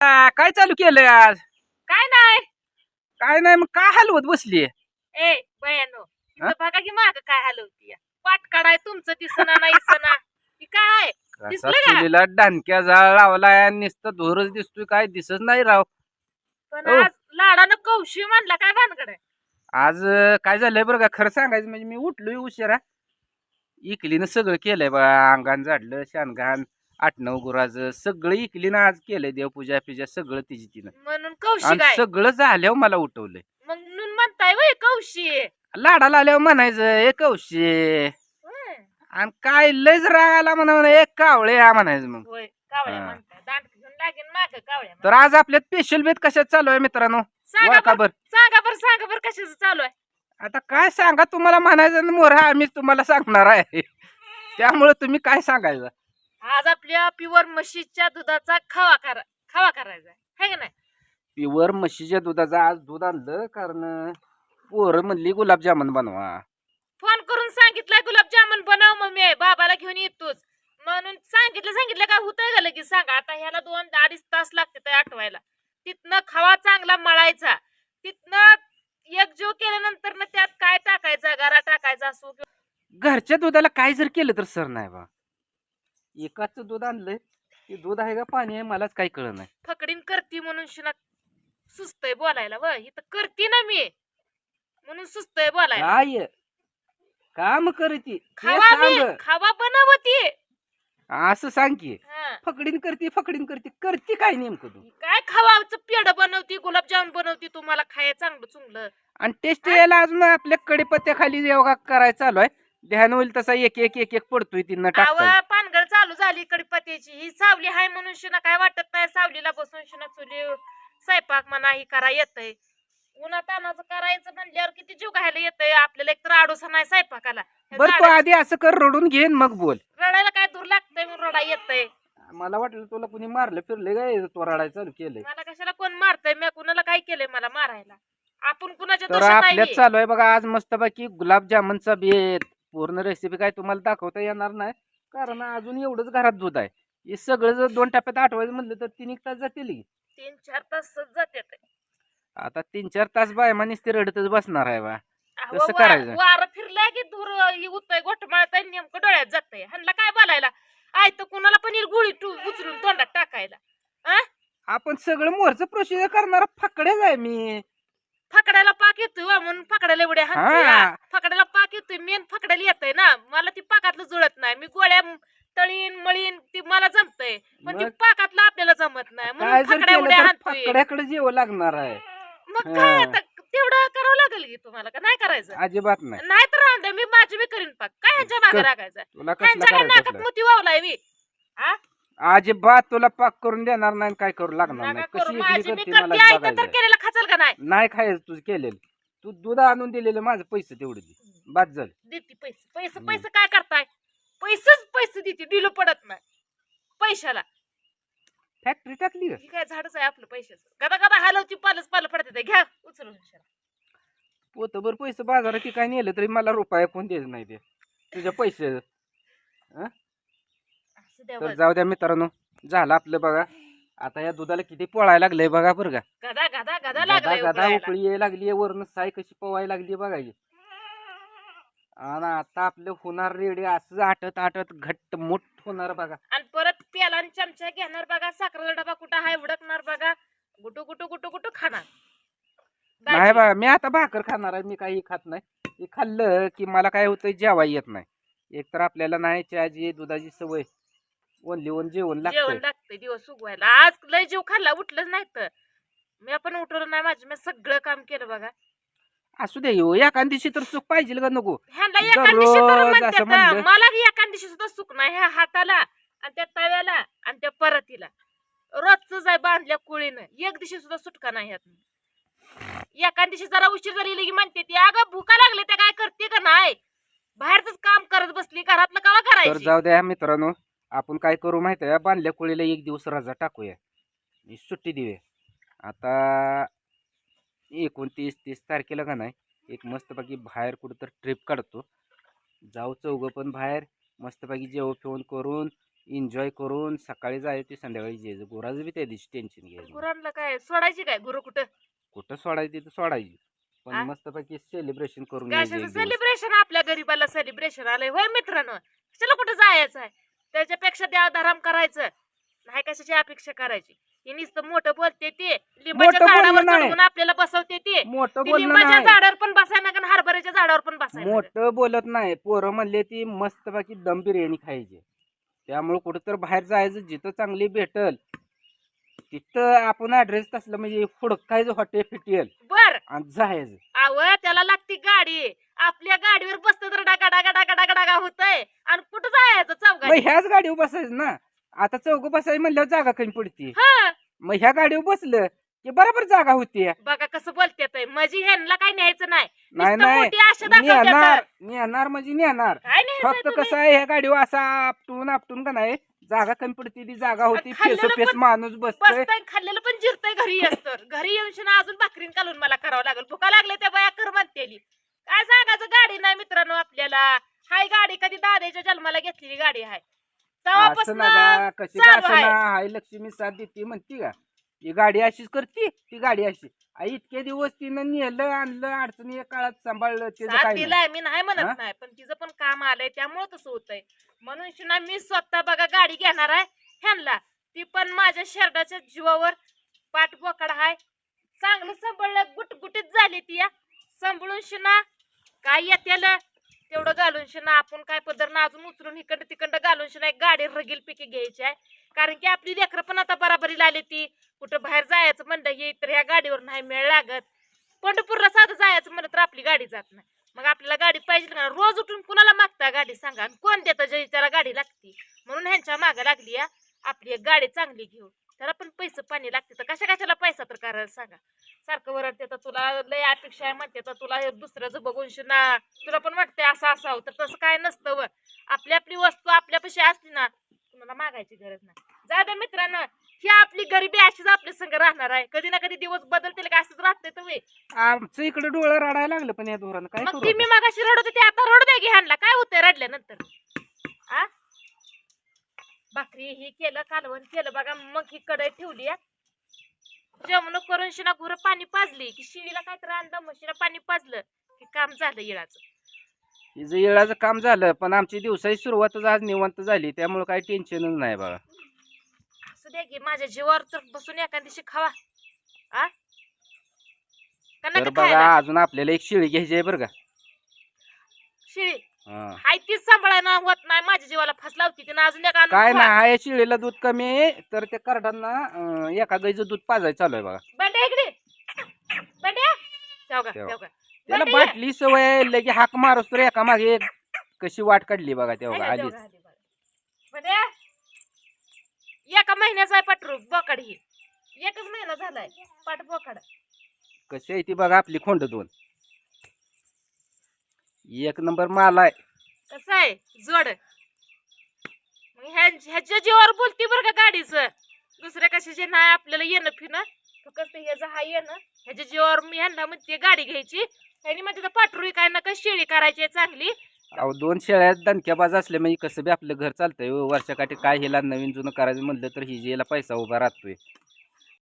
आ, काय चालू केलंय आज? काय नाही. काय नाही मग काय हलवत बसली? ए बयानो? बघा की माग काय हलवती पाट काढाय तुमचं दिसना नाही दिसना ही काय? दिसलं का? चुलीला डानक्या जाळ लावलाय आणि नुसतं धोरच दिसतोय काय दिसत नाही राव. पण ओ. आज लाडानं कौशी म्हणला काय भानगड आहे? आज अं, काय झालंय बरं का? खरं सांगायचं म्हणजे मी उठलोय उशिरा. इकलीनं सगळं केलंय बा अंगान झाडलं शानगान. आठ नऊ गुराज सगळं इकलीनं आज केलंय देवपूजा पिजा सगळं तिची तिनं. म्हणून कौशी आणि काय सगळं झाल्यावर मला उठवलंय. म्हणून म्हणताय वय कौशी लाडाला आल्यावर म्हणायचं ए कौशे होय. आणि काय लयच राग आला म्हणा एक कावळे हा म्हणायचं मग. होय कावळ्या हा. म्हणताय. दांड घेऊन लागेल माग कावळ्या तर आज आपल्यात स्पेशल बेत कशात चालू आहे मित्रांनो? सांगा का बर बर. सांगा बर सांगा बर कशाचं चालू आहे. आता काय सांगा तुम्हाला म्हणायचं मोरा आम्ही तुम्हाला सांगणार आहे. त्यामुळे तुम्ही काय सांगायचं? आज आपल्या प्युअर म्हशीच्या दुधाचा खावा करा खावा करायचा आहे. का नाही? प्युअर म्हशीच्या दुधाचं आज दूध आणलं कारण पोरं म्हणली गुलाबजामुन बनवा. फोन करून सांगितलंय गुलाबजामुन बनव मम्मी बाबाला घेऊन येतोच म्हणून सांगितलं सांगितलं काय होतंय का लगेच सांगा. आता ह्याला दोन अडीच तास लागते ते आठवायला. तिथनं खवा चांगला मळायचा. तिथनं एक जीव केल्यानंतर ना त्यात काय टाकायचा? गरा टाकायचा असो घरच्या दुधाला काय जर केलं तर सर नाही बा. एकाच दूध आणलंय ते दूध आहे का पाणी आहे मलाच काही कळ नाही. फकडीन करती म्हणून शिना सुस्तय बोलायला व इथं करती ना मी. म्हणून सुस्तय बोलायला. काय काम करती ते. खावा मी सांग. खावा बनवती असं सांग की. हा. फकडीन करते फकडीन करते करते काय नेमकं तू? काय खावाचं पेड बनवती गुलाबजामुन बनवती तुम्हाला खाया चांगलं चुंगलं? आणि टेस्ट यायला अजून आपल्या कडीपत्त्याखाली योगा करायचा चालू आहे. ध्यान होईल तसा एक एक एक एक पडतोय तिनं टाकता आवा पानगळ चालू झाली कडीपत्त्याची. ही सावली हाय म्हणून शिना काय वाटत नाही सावलीला बसून शिना चुली स्वयंपाक म्हणा ही करा येतय. उन्हा तानाचं करायचं म्हणल्यावर किती जीव घायला येतंय आपल्याला एक तर आडोसा नाही स्वयंपाकाला. बरं तू आधी असं कर रडून घेन मग बोल. रडायला काय दूर लागतंय म्हणून रडा येतंय. मला वाटलं तुला कुणी मारलं फिरले काय तो रडायला चालू केलंय? मला कशाला कोण मारतय? मी कुणाला काय केलंय मला मारायला? आपण कुणाच्या तर दोषात आपल्यात आहे चालू आहे बघा आज मस्तपैकी गुलाबजामुनचा बेत पूर्ण रेसिपी काय तुम्हाला दाखवता येणार नाही. कारण अजून एवढंच घरात दूध आहे हे सगळं जर दोन टप्प्यात आठवायचं म्हणलं तर तीन एक तास जातील की. तीन चार तास जाते आता तीन चार तास बाय मानीस ते रडतच बसणार आहे बा कसं करायचं? वार फिरलाय की दूर ही उतय गोठमाळत नेमकं डोळ्यात जातंय ह्यांना काय बोलायला आय तर कुणाला पण ही गुळी टू उचलून तोंडात टाकायला आपण सगळं मोरचं प्रोसिजर करणारा फकडेच आहे मी फकड्याला पाक येतोय वा म्हणून फकड्याला एवढ्या हाणतोय हा. हा. पाक येतोय मेन फकड्याला येतंय ना. मला ती पाकातलं जुळत नाही. मी गोळ्या तळीन मळीन ती मला जमतंय. पण ती मग? पाकातलं आपल्याला जमत नाही. काय म्हणून जर फकड्या केलं एवढ्या तर हाणतोय. फकड्याकडे जेव लागणार आहे. मग काय हा. आता? तेवढं करावं लागेल की तुम्हाला का? नाही करायचं? अजिबात नाही. नाही तर राहून द्या. मी माझी मी करीन पाक. काय ह्यांच्या मागे कर. राखायचं तुला कसला ह्यांच्या काय करायचं नाकात असलं? मोती वावलाय मी? अजिबात तुला पाक करून देणार नाही आणि काय करू लागणार नका नाही. करू. कशी माझी इडली मी करते मला करते आई तर बघायचं केलेला खाचल का नाही? नाही खायचं तुझं केलेलं. तू दूध आणून दिलेलं माझं पैसे तेवढे दे. बाद झालं देते पैसे पैसे. पैसे काय करताय पैसेच पैसे देते डिलो पडत नाही पैशाला फॅक्टरी टाकली का? ही काय झाडच आहे आपलं पैशाचं गदा गदा हलवती पालच पाल पडते ते घ्या उचलून शाला. पोतभर पैसे बाजारात ती काय नेलं तरी मला रुपया कोण देत नाही ते तुझ्या पैसे असू तर. जाऊ द्या मित्रांनो झालं आपलं बघा आता या दुधाला किती पोळायला लागलंय बघा बरं का गदा गदा गदा गदा लागलाय गदा उकळायला. उकळी यायला लागली वरण साय कशी पवायला लागली बघा ही. आणि आता आपलं होणार रेडी असं आटत आटत घट्ट मोठ होणार बघा. आणि परत प्याला आणि चमचा घेणार बघा साखरेचा डबा कुठं हाय उडकणार बघा. गुटू गुटू गुटू गुटू खाणार. नाही दाजी, बा मी आता भाकर खाणार आहे मी काही खात नाही. हे खाल्लं की मला काय होतं जेवाय येत नाही. एकतर आपल्याला नाही चहाची दुधाची सवय. ओनली ओन जेवण जेवण लागतं लागतंय दिवस उगवायला. आज लय जीव खाल्ला उठलंच नाही तर मी आपण उठवलं नाही माझं मी सगळं काम केलं बघा. असू दे हो दिवशी तर सुख पाहिजे का नको. ह्यांना एका दिवशी तर दररोज म्हणतात असं म्हणलं. मला बी एका दिवशी सुद्धा सुख नाही ह्या हाताला आणि त्या तव्याला आणि त्या परतीला. रोजच आहे बांधल्या कुळीनं एक दिवशी सुद्धा सुटका नाही ह्यात एका दिवशी जरा उशीर झाली की म्हणते ती अगं भुका लागले त्या काय करते का नाही? बाहेरच काम करत बसली घरातलं कवा तर करायची? जाऊ द्या मित्रांनो आपण काय करू माहिती आहे बांधल्या कोळीला एक दिवस रजा टाकूया. ही सुट्टी देऊया आता एकोणतीस तीस तारखेला का नाही एक मस्तपैकी बाहेर कुठं तर ट्रिप काढतो. जाऊ चौघं पण बाहेर मस्तपैकी जेवण फेवण करून एन्जॉय करून सकाळी जायचं ते संध्याकाळी जायचं. गुराचं बी त्या दिवशी टेन्शन घ्यायचं गुरांना काय सोडायची काय गुरु कुठं? कुठं सोडायची तर सोडायची. पण आ? मस्तपैकी सेलिब्रेशन करून यायचं कशाचं एक दिवस. सेलिब्रेशन आपल्या गरीबाला सेलिब्रेशन आलंय होय मित्रांनो? कशाला कुठं जायचं आहे? त्याच्यापेक्षा देवधाराम करायचं. नाही कशाची अपेक्षा करायची? ही नुसतं मोठं बोलते ते. लिंबाच्या बोलणं झाडावर नाही. चढवून आपल्याला बसवते ते. मोठं ती बोलणं लिंबाच्या नाही. झाडावर पण बसायला आणि हरभऱ्याच्या झाडावर पण बसायला मोठं बोलत नाही. पोरं म्हणले ती मस्तपैकी दम बिर्याणी खायची. त्यामुळे कुठं तर बाहेर जायचं जिथं चांगली भेटल तिथं आपण ऍड्रेस असलं म्हणजे हुडकायचं हॉटेल फिटेल बर. आणि जायचं. आव त्याला लागती गाडी. आपल्या गाडीवर बसतं तर डागा डागा डागा डागा डागा होतय. आणि कुठं जायचं मग चौघात ह्याच गाडीवर बसायचं ना? आता चौघ बसायचं म्हणल्यावर जागा कमी पडते. हा. मग ह्या गाडीवर बसलं की बरोबर जागा होती. बघा कसं बोलतेत माझी ह्यांना काय न्यायचं नाही. नाही नुसतं नाही. मोठी आशा दाखवतात. नेणार नेणार म्हणजे नेणार. काय फक्त? कसं आहे ह्या गाडीवर असा आपटून आपटून का नाही जागा कमी पडते ती जागा होती खाल्लेलं फेस फेस पण- माणूस बसतोय. बसताय खाल्लेलं पण जिरतय घरी असतं. घरी येऊन शिना अजून भाकरीन कालून मला करावं लागेल. भुका लागले त्या बाया कर म्हणतेली काय सांगायचं? गाडी नाही मित्रांनो आपल्याला. हाय गाडी कधी दादाच्या जन्माला घेतलेली गाडी आहे असं तेव्हापासून कशी चालू असं आहे. ना हाय लक्ष्मी साथ देते म्हणती का? ही गाडी अशीच करते ती गाडी अशी. आई इतके दिवस तिनं नेलं आणलं अडचणी काळात सांभाळलं त्याचं साथ काय नाही. दिलाय मी नाही हा? म्हणत नाही पण तिचं पण काम आलंय त्यामुळे तसं होतंय. म्हणून शिना मी स्वतः बघा गाडी घेणार आहे ह्यांना ती पण माझ्या शर्टाच्या जीवावर पाठ बोकड आहे चांगलं सांभाळलं गुटगुटीत झाली ती या सांभाळून शिना काय येतेल? तेवढं घालून ना आपण काय पदर अजून उचलून इकडं तिकडं घालून ना एक गाडी रगील पिकी घ्यायची आहे. कारण की आपली लेकरं पण आता बराबरीला आली ती. कुठं बाहेर जायचं म्हणलं हे तर ह्या गाडीवर नाही मेळ लागत. पंढरपूरला साधं जायचं म्हणलं तर आपली गाडी जात नाही. मग आपल्याला गाडी पाहिजे का? रोज उठून कुणाला मागता गाडी सांगा? आणि कोण देतं जय त्याला गाडी लागती? म्हणून ह्यांच्या मागं लागली या. आपली एक गाडी चांगली घेऊ त्याला पण पैसे पाणी लागते. तर कशा कशाला पैसा तर करायला सांगा? सारखं वरडते तर तुला लय अपेक्षा आहे म्हणते. तर तुला दुसऱ्याचं बघून ना तुला पण वाटते असं असावं तर तसं काय नसतं व. आपली आपली वस्तू आपल्यापाशी असली ना कुणाला मागायची गरज नाही. जा दे मित्रांनो ही आपली गरिबी अशीच आपल्या संग राहणार आहे. कधी ना कधी दिवस बदलतील का असंच राहते तुम्ही. आमचं इकडे डोळं रडायला लागलं पण या धोरण. काय मग ती मी? मागाशी रडत होते आता रडू द्या ह्यांना. काय होतंय रडल्यानंतर? भाकरी हे केलं कालवण केलं बघा मग ही कढई ठेवली. जेवण करून शिना गुरं पाणी पाजली की शिळीला काय तर अंदा म्हशीला पाणी पाजलं की काम झालं इळाचं. हिचं येळाचं काम झालं पण आमची दिवसाची सुरुवातच आज निवंत झाली त्यामुळे काही टेन्शनच नाही बघा असू द्या की माझ्या जीवावर तर बसून एका दिवशी खावा. आ? का तर नका बघा? अजून आपल्याला एक शिळी घ्यायची आहे बरं का. शिळी? हा. हाय तीच सांभाळायला होत नाही. माझ्या जीवाला फस लावती तिनं अजून एका आणून काय. नाही हाय शिळीला दूध कमी आहे तर त्या करडांना अं, एका गाईचं दूध पाजायचं चालू आहे बघा. बंड्या इकडे. बंड्या. का का त्याला बंड्या, ये. बाटली सवय आहे, लगे हाक मारस तर एका मागे एक कशी वाट काढली बघा तेव्हा आहे ना, का, बघा. बंड्या. एका महिन्याचा आहे पटरू बोकड ही. एकच महिना झालाय पाट बोकड. कशी आहे ती बघा आपली खोंड दोन. एक नंबर माल आहे. कसं आहे? जोड. मग ह्या ह्याच्या जीवावर बोलती बरं का गाडीचं. दुसऱ्या कशाचे नाही आपल्याला येणं फिरणं. फक्त ह्याचं हा येणं. ह्याच्या जीवावर मी ह्यांना म्हणते गाडी घ्यायची. ह्यानी म्हणजे तर पाठरू काय नका शेळी करायची आहे चांगली. अहो दोन शेळ्यात दणक्याबाज असले म्हणजे कसं बी आपलं घर चालतंय हो. वर्षाकाठी काय हिला नवीन जुनं करायचं म्हणलं तर हिजेला पैसा उभा राहतोय.